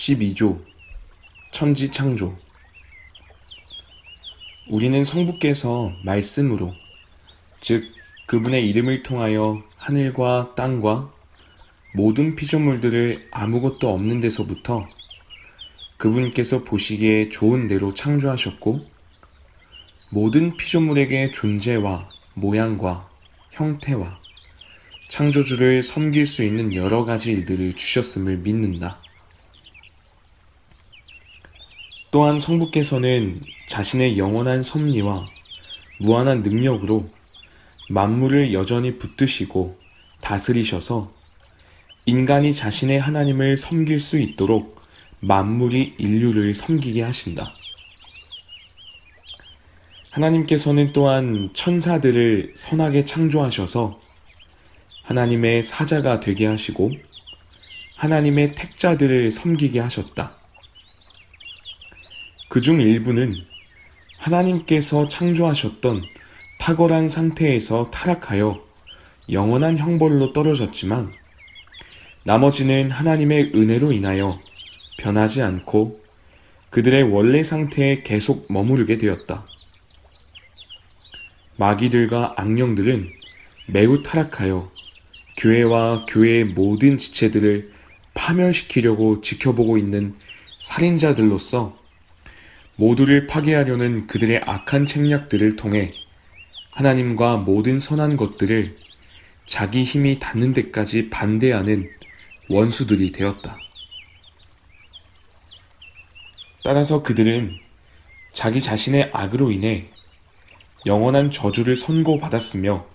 12조 천지 창조 우리는 성부께서 말씀으로 즉 그분의 이름을 통하여 하늘과 땅과 모든 피조물들을 아무것도 없는 데서부터 그분께서 보시기에 좋은 대로 창조하셨고 모든 피조물에게 존재와 모양과 형태와 창조주를 섬길 수 있는 여러 가지 일들을 주셨음을 믿는다. 또한 성부께서는 자신의 영원한 섭리와 무한한 능력으로 만물을 여전히 붙드시고 다스리셔서 인간이 자신의 하나님을 섬길 수 있도록 만물이 인류를 섬기게 하신다. 하나님께서는 또한 천사들을 선하게 창조하셔서 하나님의 사자가 되게 하시고 하나님의 택자들을 섬기게 하셨다. 그 중 일부는 하나님께서 창조하셨던 탁월한 상태에서 타락하여 영원한 형벌로 떨어졌지만 나머지는 하나님의 은혜로 인하여 변하지 않고 그들의 원래 상태에 계속 머무르게 되었다. 마귀들과 악령들은 매우 타락하여 교회와 교회의 모든 지체들을 파멸시키려고 지켜보고 있는 살인자들로서 모두를 파괴하려는 그들의 악한 책략들을 통해 하나님과 모든 선한 것들을 자기 힘이 닿는 데까지 반대하는 원수들이 되었다. 따라서 그들은 자기 자신의 악으로 인해 영원한 저주를 선고받았으며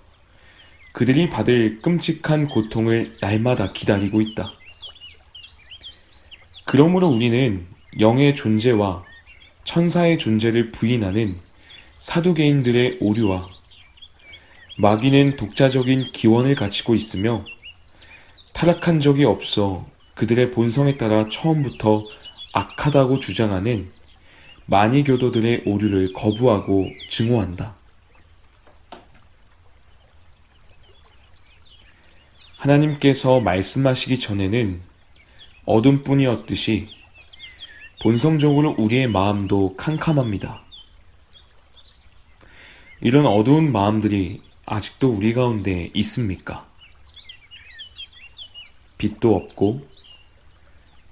그들이 받을 끔찍한 고통을 날마다 기다리고 있다. 그러므로 우리는 영의 존재와 천사의 존재를 부인하는 사두개인들의 오류와 마귀는 독자적인 기원을 갖추고 있으며 타락한 적이 없어 그들의 본성에 따라 처음부터 악하다고 주장하는 마니교도들의 오류를 거부하고 증오한다. 하나님께서 말씀하시기 전에는 어둠뿐이었듯이 본성적으로 우리의 마음도 캄캄합니다. 이런 어두운 마음들이 아직도 우리 가운데 있습니까? 빛도 없고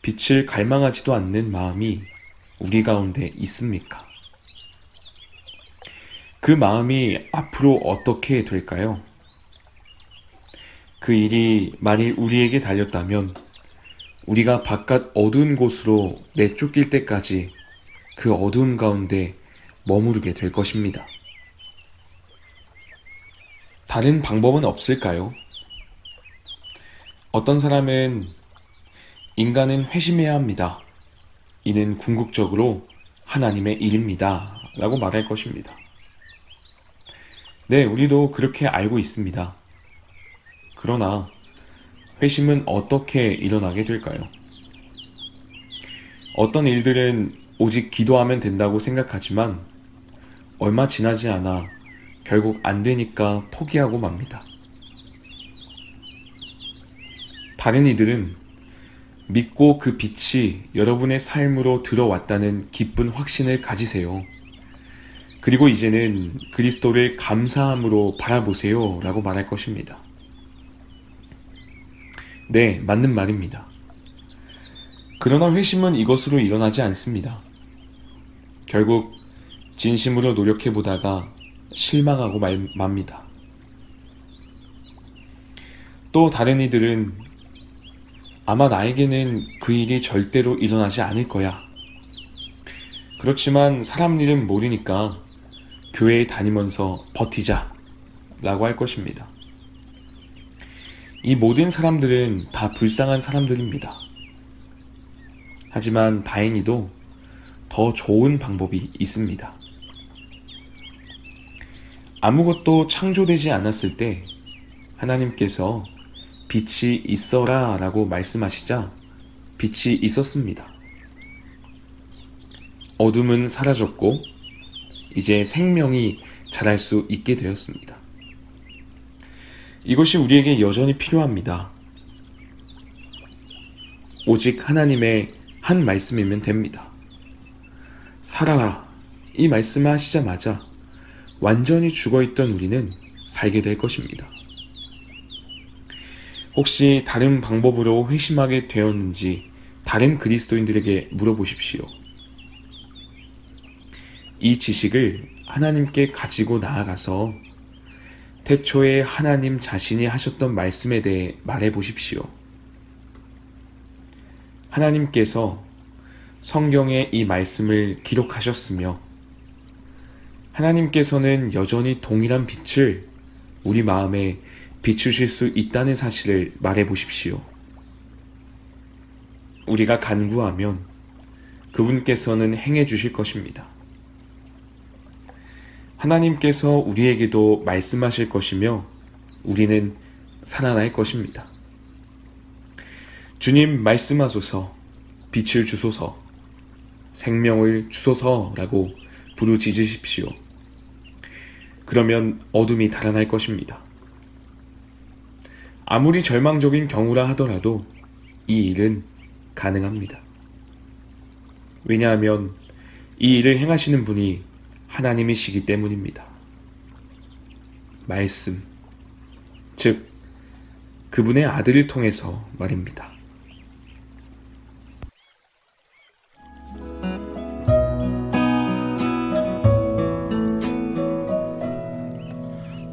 빛을 갈망하지도 않는 마음이 우리 가운데 있습니까? 그 마음이 앞으로 어떻게 될까요? 그 일이 만일 우리에게 달렸다면 우리가 바깥 어두운 곳으로 내쫓길 때까지 그 어두운 가운데 머무르게 될 것입니다. 다른 방법은 없을까요? 어떤 사람은 인간은 회심해야 합니다. 이는 궁극적으로 하나님의 일입니다. 라고 말할 것입니다. 네, 우리도 그렇게 알고 있습니다. 그러나 회심은 어떻게 일어나게 될까요? 어떤 일들은 오직 기도하면 된다고 생각하지만 얼마 지나지 않아 결국 안 되니까 포기하고 맙니다. 다른 이들은 믿고 그 빛이 여러분의 삶으로 들어왔다는 기쁜 확신을 가지세요. 그리고 이제는 그리스도를 감사함으로 바라보세요. 라고 말할 것입니다. 네, 맞는 말입니다. 그러나 회심은 이것으로 일어나지 않습니다. 결국 진심으로 노력해 보다가 실망하고 말, 맙니다. 또 다른 이들은 아마 나에게는 그 일이 절대로 일어나지 않을 거야. 그렇지만 사람 일은 모르니까 교회에 다니면서 버티자 라고 할 것입니다. 이 모든 사람들은 다 불쌍한 사람들입니다. 하지만 다행히도 더 좋은 방법이 있습니다. 아무것도 창조되지 않았을 때 하나님께서 빛이 있어라 라고 말씀하시자 빛이 있었습니다. 어둠은 사라졌고 이제 생명이 자랄 수 있게 되었습니다. 이것이 우리에게 여전히 필요합니다. 오직 하나님의 한 말씀이면 됩니다. 살아라. 이 말씀을 하시자마자 완전히 죽어있던 우리는 살게 될 것입니다. 혹시 다른 방법으로 회심하게 되었는지 다른 그리스도인들에게 물어보십시오. 이 지식을 하나님께 가지고 나아가서 태초에 하나님 자신이 하셨던 말씀에 대해 말해 보십시오. 하나님께서 성경에 이 말씀을 기록하셨으며 하나님께서는 여전히 동일한 빛을 우리 마음에 비추실 수 있다는 사실을 말해 보십시오. 우리가 간구하면 그분께서는 행해 주실 것입니다. 하나님께서 우리에게도 말씀하실 것이며 우리는 살아날 것입니다. 주님 말씀하소서, 빛을 주소서, 생명을 주소서라고 부르짖으십시오. 그러면 어둠이 달아날 것입니다. 아무리 절망적인 경우라 하더라도 이 일은 가능합니다. 왜냐하면 이 일을 행하시는 분이 하나님이시기 때문입니다. 말씀, 즉, 그분의 아들을 통해서 말입니다.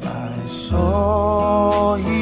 I saw.